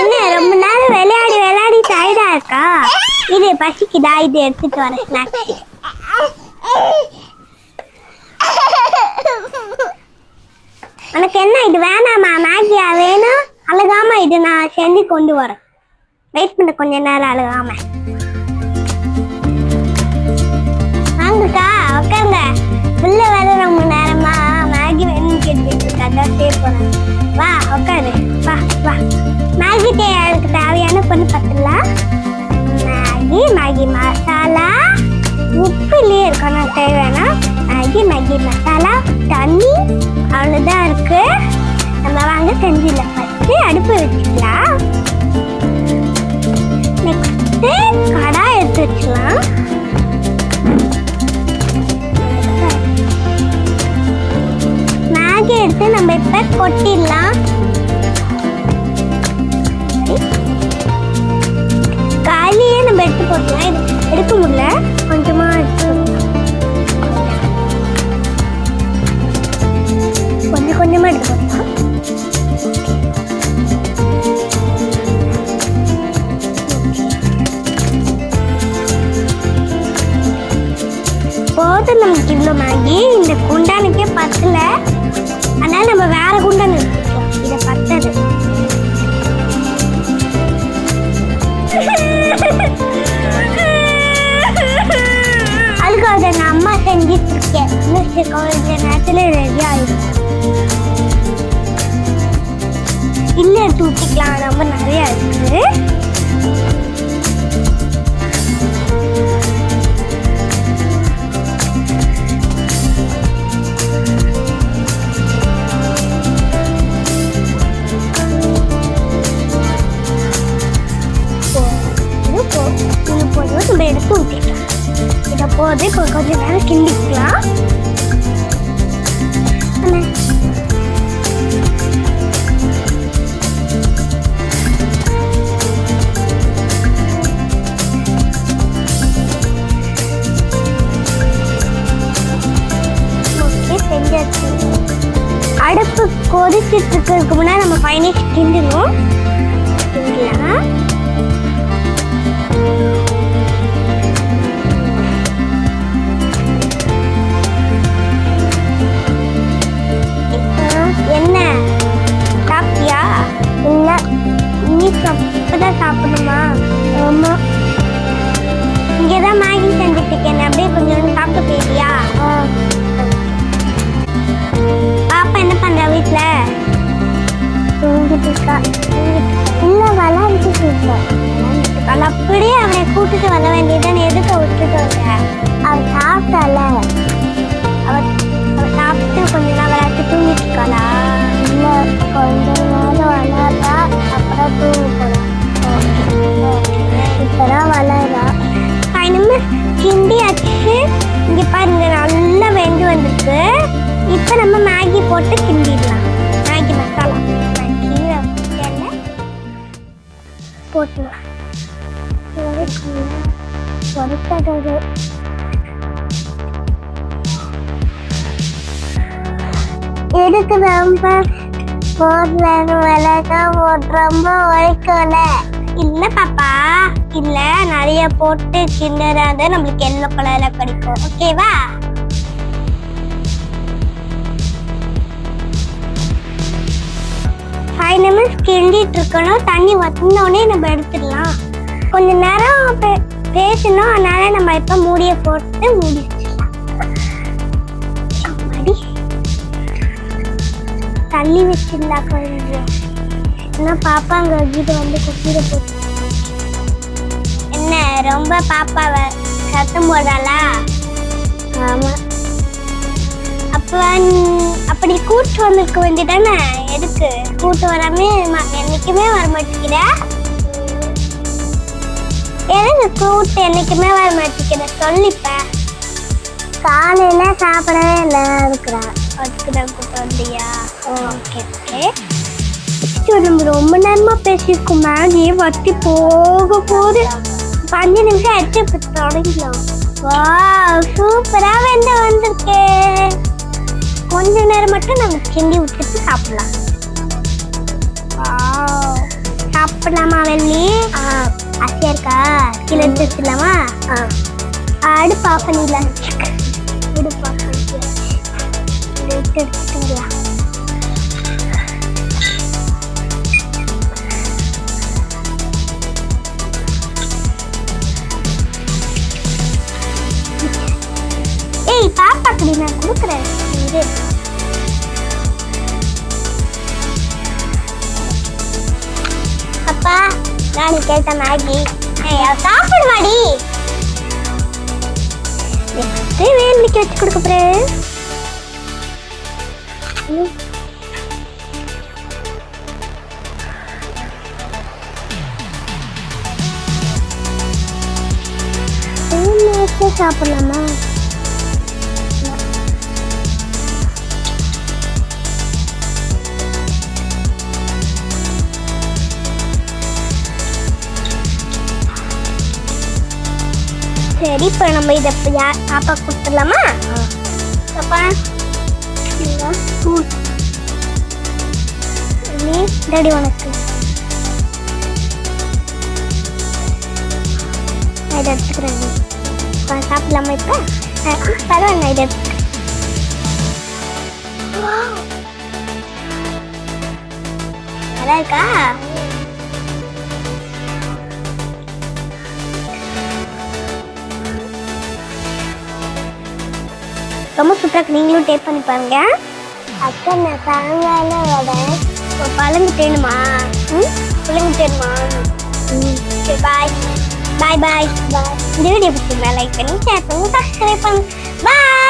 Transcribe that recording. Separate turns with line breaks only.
என்ன ரொம்ப நாள் விளையாடி விளையாடி டயர்டா இருக்கா? இது பசிக்குதா? இது எடுத்துட்டு வரேன் ஸ்நாக்ஸ் உனக்கு என்ன இது வேணாமா? மேகியா வேணும்? அழுகாம இது நான் செஞ்சு கொண்டு வரேன். வெயிட் பண்ண கொஞ்ச நேரம் அழுகாம. கஞ்சி மசாலா தண்ணி அவ்வளோதான் இருக்கு. நம்ம வாங்க கஞ்சியில் ஃபஸ்ட்டு அடுப்பு வச்சுக்கலாம். நெக்ஸ்ட்டு கடாய் எடுத்து வச்சுக்கலாம். மேகி எடுத்து நம்ம இப்போ கொட்டிடலாம். இவ்வளோ மேகி இந்த குண்டானுக்கே பத்தல? அதனால நம்ம வேற குண்டான் எடுத்துக்கலாம் இதை பத்தது. அதுக்காக நான் அம்மா செஞ்சிட்டு இருக்கேன். இன்னும் கொஞ்ச நேரத்தில் ரெடி ஆயிடும் இல்லை தூக்கிக்கலாம். ரொம்ப நிறையா இருக்குது கிண்டிக்கலாம். ஓகே அடுப்பு கொதிச்சிட்டு இருக்கிறதுக்கு முன்னாடி நம்ம ஃபைனல் கிண்டணும் கிண்டலாம் இருக்கா இல்லை விளாண்டுட்டு இருக்கா அப்படியே அவனை கூட்டிட்டு வர வேண்டியதுன்னு எதுக்கு விட்டுட்டு வந்த அவ சாப்பிட்டால. அவ அவ சாப்பிட்டு கொஞ்ச நேரம் விளையாட்டு தூங்கிட்டு இருக்காளா இல்லை கொஞ்ச நேரம் விளையாடுறா அப்புறம் தூங்கிட்டு இப்பதான் வளரா இனிமே கிண்டியாச்சு இங்கே பாருங்க நல்லா வெந்து வந்திருக்கு. இப்போ நம்ம மேகி போட்டு கிண்டி போட்டு வறுத்தது எதுக்கு ரொம்ப போடுற விலகா ரொம்ப உழைக்கல. இல்ல பாப்பா. இல்ல நிறைய போட்டு கிண்டறாத நம்மளுக்கு எல்லோ கலர்ல கிடைக்கும். ஓகேவா ஃபைவ் கிண்டிட்டு இருக்கணும் தண்ணி வத்தினோடனே நம்ம எடுத்துடலாம். கொஞ்ச நேரம் பே- பேசணும் அதனால நம்ம இப்ப மூடிய போட்டு மூடி வச்சிடலாம் தள்ளி வச்சிருந்தா கொஞ்சம். ஏன்னா பாப்பா அங்க கீதை வந்து குட்டியில போட்டு என்ன ரொம்ப பாப்பாவை சத்தம் போடுறாளா ஆமா. அப்ப நீ- அப்படி கூட்டு வந்திருக்க வேண்டியதானே? எதுக்கு? கூட்டு வராம என்னைக்குமே வர மாட்டேங்கிற. எதுக்கு கூட்டு என்னைக்குமே வர மாட்டேங்கிற? சொல்லிப்ப. காலையில சாப்பிடவே இல்லை இருக்கிறேன் அதுக்கு தான் கூட்டு வந்தியா? Okay okay. நம்ம ரொம்ப நேரமா பேசியிருக்கோம் மேலே வத்தி போக போது பஞ்சு நிமிஷம் ஆயிடுச்சு இப்போ தொடங்கலாம் வா சூப்பரா வெந்து வந்திருக்கே. கொஞ்ச நேரம் மட்டும் நம்ம கிண்டி விட்டுட்டு சாப்பிடலாம். சாப்பிடலாமா வெள்ளி ஆசையா இருக்கா? கீழே எடுத்து வச்சிடலாமா அடுப்பு ஆஃப் பண்ணிடலாம் அடுப்பு ஆஃப் எடுத்துங்களா ஏய் பாப்பாக்கு நான் கொடுக்குறேன். இரு நான் கேட்ட மேகி. சாப்பிடுவாடி எப்படி வேலைக்கு வச்சு கொடுக்க போறேன் சாப்பிடலாமா? சரி இப்போ நம்ம இதை பாப்பா கொடுத்துடலாமா? பாப்பா. நீ டேடி உனக்கு. இதை எடுத்துக்கிறேன். சாப்பிடலாமா இப்போ? பரவாயில்ல இதை எடுத்துக்கிறேன். நல்லா இருக்கா? ரொம்ப சூப்பராக நீங்களும் டேப் பண்ணி பாருங்க. அக்கா நான் சாயங்காலம் வரேன் இப்போ பழங்கிட்டேனுமா தேணுமா ம்? பழங்கு ம் சரி பாய் பாய் பாய் பாய் இந்த வீடியோ பிடிச்சிருந்தா லைக் பண்ணி ஷேர் பண்ணி சப்ஸ்கிரைப் பண்ணு பாய்